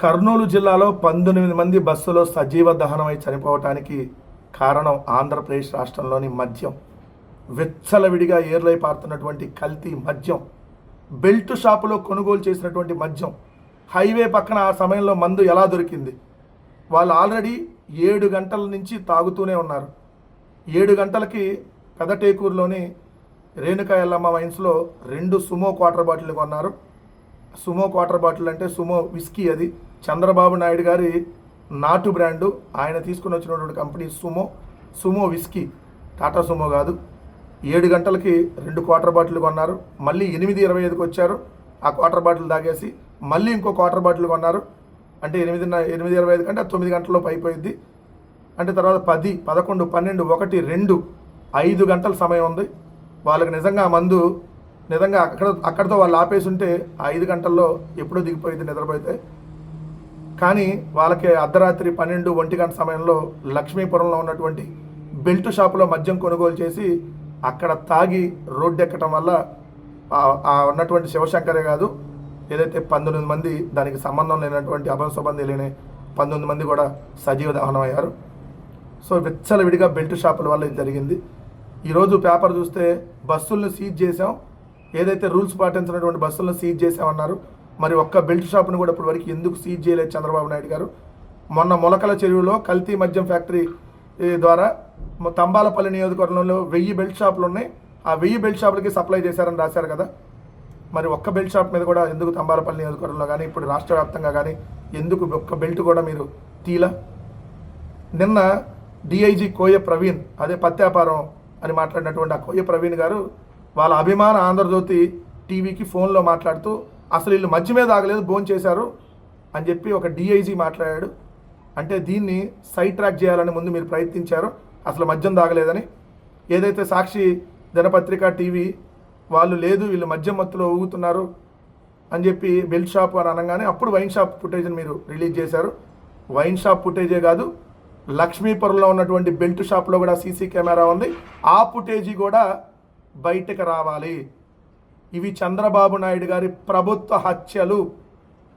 కర్నూలు జిల్లాలో పంతొమ్మిది మంది బస్సులో సజీవ దహనమై చనిపోవటానికి కారణం ఆంధ్రప్రదేశ్ రాష్ట్రంలోని మద్యం. విచ్చలవిడిగా ఏర్లై పారుతున్నటువంటి కల్తీ మద్యం. బెల్ట్ షాపులో కొనుగోలు చేసినటువంటి మద్యం. హైవే పక్కన ఆ సమయంలో మందు ఎలా దొరికింది? వాళ్ళు ఆల్రెడీ ఏడు గంటల నుంచి తాగుతూనే ఉన్నారు. ఏడు గంటలకి పెదటేకూరులోని రేణుకా ఎల్లమ్మ వైన్స్లో రెండు సుమో క్వార్టర్ బాటిల్ కొన్నారు. సుమో క్వార్టర్ బాటిల్ అంటే సుమో విస్కీ అది. చంద్రబాబు నాయుడు గారి నాటు బ్రాండు. ఆయన తీసుకుని వచ్చినటువంటి company Sumo. Sumo whisky. Tata Sumo కాదు. ఏడు గంటలకి రెండు క్వార్టర్ బాటిల్ కొన్నారు. మళ్ళీ ఎనిమిది ఇరవై ఐదుకి వచ్చారు. ఆ క్వార్టర్ బాటిల్ తాగేసి మళ్ళీ ఇంకో క్వార్టర్ బాటిల్ కొన్నారు. అంటే ఎనిమిది ఎనిమిది ఇరవై ఐదు కంటే తొమ్మిది గంటలలోపు అయిపోయింది అంటే తర్వాత పది పదకొండు పన్నెండు ఒకటి రెండు ఐదు గంటల సమయం ఉంది. వాళ్ళకి నిజంగా ఆ మందు నిజంగా అక్కడ అక్కడితో వాళ్ళు ఆపేసి ఉంటే ఆ ఐదు గంటల్లో ఎప్పుడో దిగిపోయింది నిద్రపోతే. కానీ వాళ్ళకి అర్ధరాత్రి పన్నెండు ఒంటి గంట సమయంలో లక్ష్మీపురంలో ఉన్నటువంటి బెల్ట్ షాపులో మద్యం కొనుగోలు చేసి అక్కడ తాగి రోడ్డు ఎక్కడం వల్ల ఆ- ఉన్నటువంటి శివశంకరే కాదు ఏదైతే పంతొమ్మిది మంది దానికి సంబంధం లేనటువంటి అభంశుబంధి లేని పంతొమ్మిది మంది కూడా సజీవ దహనం అయ్యారు. సో విచ్చలవిడిగా బెల్ట్ షాపుల వల్ల ఇది జరిగింది. ఈరోజు పేపర్ చూస్తే బస్సులను సీజ్ చేసాం ఏదైతే రూల్స్ పాటించినటువంటి బస్సులను సీజ్ చేసామన్నారు మరి ఒక్క బెల్ట్ షాప్ను కూడా ఇప్పటి వరకు ఎందుకు సీజ్ చేయలేదు చంద్రబాబు నాయుడు గారు? మొన్న మొలకల చెరువులో కల్తీ మద్యం ఫ్యాక్టరీ ద్వారా తంబాలపల్లి నియోజకవర్గంలో వెయ్యి బెల్ట్ షాపులు ఉన్నాయి. ఆ వెయ్యి బెల్ట్ షాపులకి సప్లై చేశారని రాశారు కదా. మరి ఒక్క బెల్ట్ షాప్ మీద కూడా ఎందుకు తంబాలపల్లి నియోజకవర్గంలో కానీ ఇప్పుడు రాష్ట్ర వ్యాప్తంగా కానీ ఎందుకు ఒక్క బెల్ట్ కూడా మీరు తీలా? నిన్న డిఐజీ కోయ ప్రవీణ్ అదే పత్యాపారం అని మాట్లాడినటువంటి ఆ కోయ ప్రవీణ్ గారు వాళ్ళ అభిమాన ఆంధ్రజ్యోతి టీవీకి ఫోన్లో మాట్లాడుతూ అసలు వీళ్ళు మధ్య మీద ఆగలేదు భోజనం చేశారు అని చెప్పి ఒక డిఐజీ మాట్లాడాడు. అంటే దీన్ని సైడ్ ట్రాక్ చేయాలని ముందు మీరు ప్రయత్నించారు. అసలు మద్యం తాగలేదని. ఏదైతే సాక్షి దినపత్రిక టీవీ వాళ్ళు లేదు వీళ్ళు మద్యం మత్తులో ఊగుతున్నారు అని చెప్పి బెల్ట్ షాప్ అని అనగానే అప్పుడు వైన్ షాప్ ఫుటేజ్ని మీరు రిలీజ్ చేశారు. వైన్ షాప్ ఫుటేజే కాదు లక్ష్మీపురంలో ఉన్నటువంటి బెల్ట్ షాప్లో కూడా సీసీ కెమెరా ఉంది. ఆ ఫుటేజీ కూడా బయటకు రావాలి. ఇవి చంద్రబాబు నాయుడు గారి ప్రభుత్వ హత్యలు.